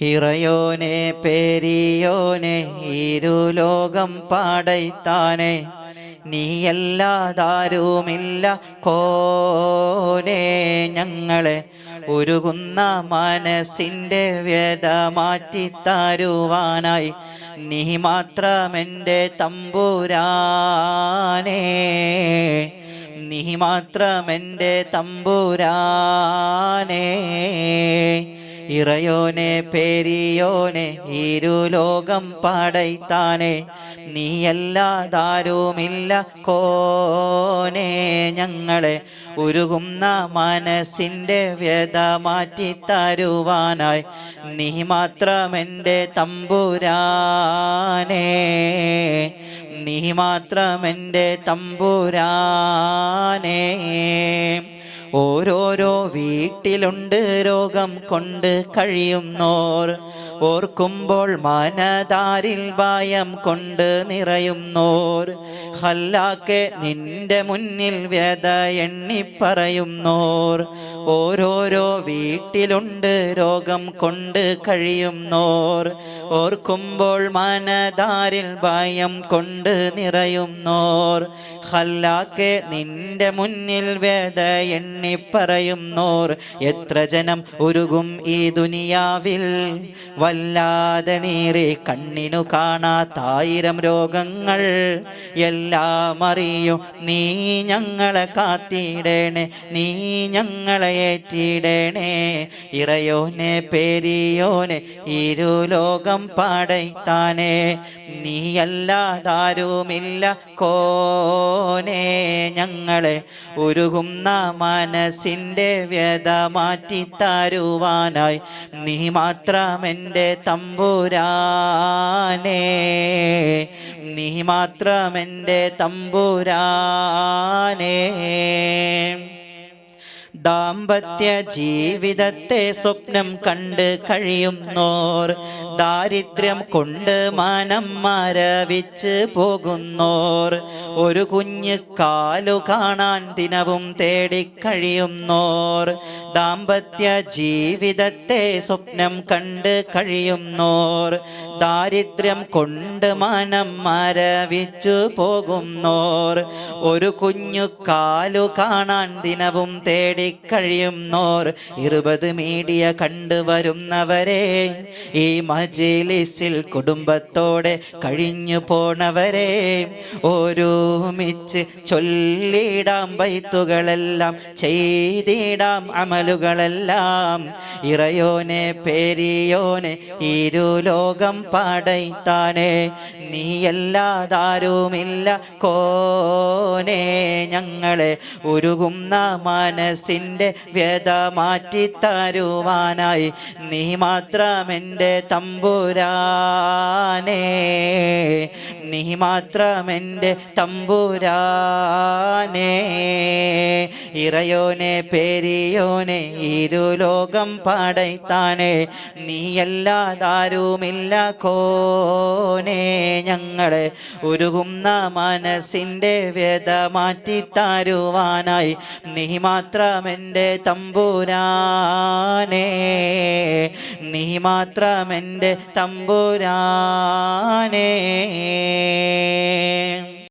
ഇറയോനെ പേരിയോനെ ഇരുലോകം പാടൈത്താനെ. നീയല്ലാതാരുമില്ല കോനെ ഞങ്ങളെ. ഉരുകുന്ന മനസ്സിന്റെ വ്യത മാറ്റിത്തരുവാനായി. നീ മാത്രമെന്റെ തമ്പുരാനേ. നീ മാത്രമെന്റെ തമ്പുരാനേ. ഇറയോനെ പേരിയോനെ ഇരുലോകം പടൈത്താനെ നീയല്ലാതാരുമില്ല കോനെ ഞങ്ങളെ ഉരുകുന്ന മനസ്സിന്റെ വ്യത മാറ്റിത്തരുവാനായി. നീ മാത്രമെന്റെ തമ്പുരാനേ നീ മാത്രമെന്റെ തമ്പുരാനേ. ഓരോരോ വീട്ടിലുണ്ട് രോഗം കൊണ്ട് കഴിയുന്നോർ. ഓർക്കുമ്പോൾ മനതാരിൽ ഭയം കൊണ്ട് നിറയുന്നോർ. ഹല്ലാക്കെ നിന്റെ മുന്നിൽ വ്യത എണ്ണിപ്പറയുന്നോർ ഓരോരോ വീട്ടിലുണ്ട് രോഗം കൊണ്ട് കഴിയുന്നോർ. ഓർക്കുമ്പോൾ മനതാരിൽ ഭയം കൊണ്ട് നിറയുന്നോർ. ഹല്ലാക്കെ നിന്റെ മുന്നിൽ വേദ എണ്ണിപ്പറയുന്നോർ എത്ര ജനം ഉരുകും ഈ ദുനിയാവിൽ. വല്ലാതെ നീറി കണ്ണിനു കാണാത്തായിരം രോഗങ്ങൾ. എല്ലാം അറിയും നീ ഞങ്ങളെ കാത്തിടേണേ നീ ഞങ്ങളെ ഏറ്റിടേണേ. ഇറയോനെ പേരിയോനെ ഇരുലോകം പാടൈത്താനേ നീയല്ലാതാരുമില്ല കോനെ. ഞങ്ങളെ ഉരുകുന്ന മനസ്സിന്റെ വ്യത മാറ്റി തരുവാനായി നീ മാത്രമെന്റെ തമ്പുരാനേ. നീ മാത്രമെന്റെ തമ്പുരാനേ. ദാമ്പത്യ ജീവിതത്തെ സ്വപ്നം കണ്ട് കഴിയുന്നോർ ദാരിദ്ര്യം കൊണ്ട് മാനം മരവിച്ച് പോകുന്നോർ ഒരു കുഞ്ഞ് കാലു കാണാൻ ദിനവും തേടിക്കഴിയുന്നോർ ദാമ്പത്യ ജീവിതത്തെ സ്വപ്നം കണ്ട് കഴിയുന്നോർ ദാരിദ്ര്യം കൊണ്ട് മാനം മരവിച്ചു പോകുന്നോർ ഒരു കുഞ്ഞു കാലു കാണാൻ ദിനവും തേടിക്കഴിയുന്നോർ ഇരുപത് മീഡിയ കണ്ടുവരുന്നവരെ ഈ മജിലിസിൽ കുടുംബത്തോടെ കഴിഞ്ഞു പോണവരെ ഒരുമിച്ച് ചൊല്ലിടാം ബൈത്തുകളെല്ലാം ചെയ്തിടാം അമലുകളെല്ലാം. ഇറയോനെ പേരിയോനെ ഇരുലോകം പാടൈത്താനെ നീയല്ലാതാരുമില്ല കോനെ ഞങ്ങളെ ഉരുകുന്ന മനസ്സിന്റെ വ്യത മാറ്റിത്തരുവാനായി നീ മാത്രമെന്റെ തമ്പുരാനേ. നീ മാത്രമെന്റെ തമ്പുരാനേ. ഇറയോനെ പേരിയോനെ ഇരുലോകം പാടൈത്താനെ നീയല്ലാതാരുമില്ല കോനെ. ഞങ്ങളെ ഉരുകുന്ന മനസ്സിന്റെ വ്യത മാറ്റിത്തരുവാനായി നീ മാത്രമെന്റെ തമ്പുരാനേ. നീ മാത്രമെന്റെ തമ്പുരാനേ.